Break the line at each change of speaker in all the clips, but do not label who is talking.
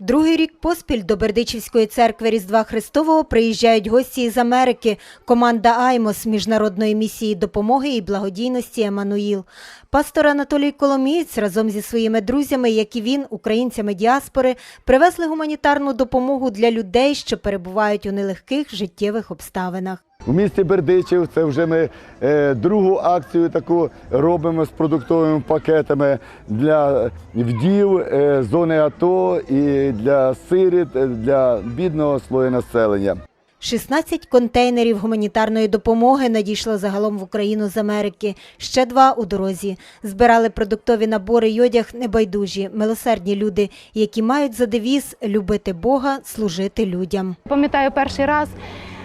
Другий рік поспіль до Бердичівської церкви Різдва Христового приїжджають гості із Америки, команда Аймос міжнародної місії допомоги і благодійності Еммануїл. Пастор Анатолій Коломієць разом зі своїми друзями, як і він, українцями діаспори, привезли гуманітарну допомогу для людей, що перебувають у нелегких життєвих обставинах.
У місті Бердичів це вже ми е, другу акцію таку робимо з продуктовими пакетами для вдів е, зони АТО і для сиріт, е, для бідного слою населення.
16 контейнерів гуманітарної допомоги надійшло загалом в Україну з Америки. Ще два у дорозі. Збирали продуктові набори й одяг небайдужі, милосердні люди, які мають за девіз любити Бога, служити людям.
Пам'ятаю, перший раз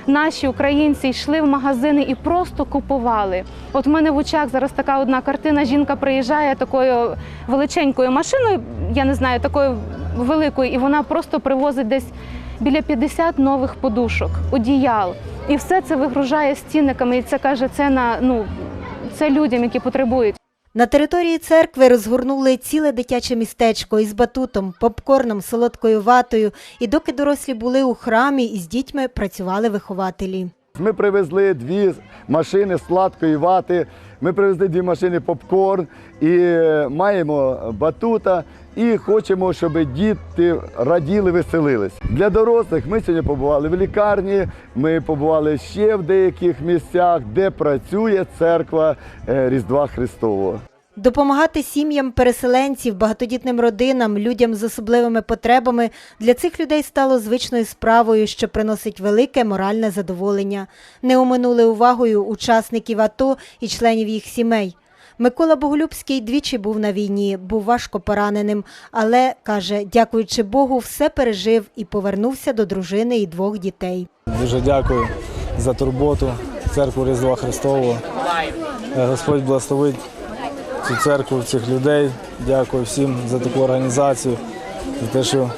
наші українці йшли в магазини і просто купували. От в мене в очах зараз така одна картина. Жінка приїжджає такою величенькою машиною, я не знаю, такою великою, і вона просто привозить десь біля 50 нових подушок, одіял. І все це вигружає стінниками. І це каже, це на ну це людям, які потребують.
На території церкви розгорнули ціле дитяче містечко із батутом, попкорном, солодкою ватою. І доки дорослі були у храмі, із дітьми працювали вихователі.
Ми привезли дві машини сладкої вати, ми привезли дві машини попкорн і е, маємо батута. І хочемо, щоб діти раділи, веселились. Для дорослих ми сьогодні побували в лікарні. Ми побували ще в деяких місцях, де працює церква е, Різдва Христового.
Допомагати сім'ям переселенців, багатодітним родинам, людям з особливими потребами для цих людей стало звичною справою, що приносить велике моральне задоволення. Не оминули увагою учасників АТО і членів їх сімей. Микола Боголюбський двічі був на війні, був важко пораненим, але каже, дякуючи Богу, все пережив і повернувся до дружини і двох дітей.
Дуже дякую за турботу церкву Різдва Христового. Е, Господь благословить цю церкву, цих людей. Дякую всім за таку організацію, за те, що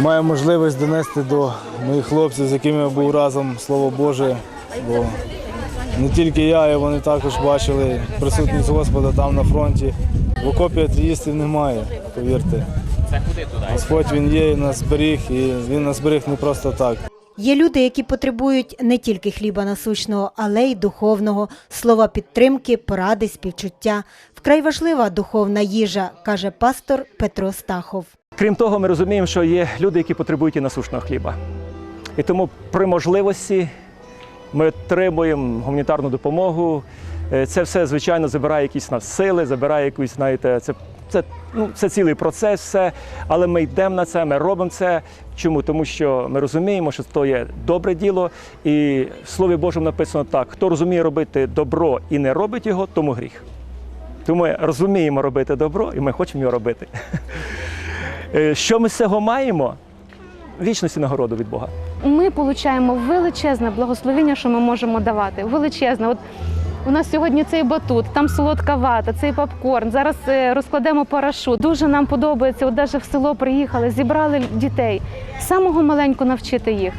маю можливість донести до моїх хлопців, з якими я був разом Слово Боже. Бо не тільки я, і вони також бачили присутність Господа там на фронті. В окопі атеїстів немає, повірте. Господь Він є, і нас зберіг, і Він нас зберіг не просто так.
Є люди, які потребують не тільки хліба насущного, але й духовного, слова підтримки, поради, співчуття. Вкрай важлива духовна їжа, каже пастор Петро Стахов.
Крім того, ми розуміємо, що є люди, які потребують і насушного хліба. І тому при можливості ми отримуємо гуманітарну допомогу. Е, Це все, звичайно, забирає якісь нас сили, забирає якусь, знаєте, це, це, ну, це цілий процес, все. Але ми йдемо на це, ми робимо це. Чому? Тому що ми розуміємо, що це є добре діло, і в Слові Божому написано так: хто розуміє робити добро і не робить його, тому гріх. Тому ми розуміємо робити добро, і ми хочемо його робити. Е, Що ми з цього маємо? Вічності нагороду від Бога.
Ми отримуємо величезне благословення, що ми можемо давати. Величезне. От у нас сьогодні цей батут, там солодка вата, цей попкорн. Зараз е, розкладемо парашут. Дуже нам подобається. От навіть в село приїхали, зібрали дітей. Самого маленьку навчити їх.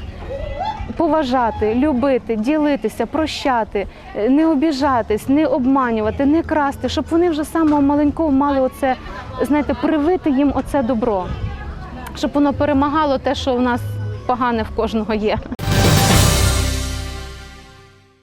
Поважати, любити, ділитися, прощати, е, не обіжатись, не обманювати, не красти, щоб вони вже самого маленького мали оце, знаєте, привити їм оце добро, щоб воно перемагало те, що в нас погане в кожного є.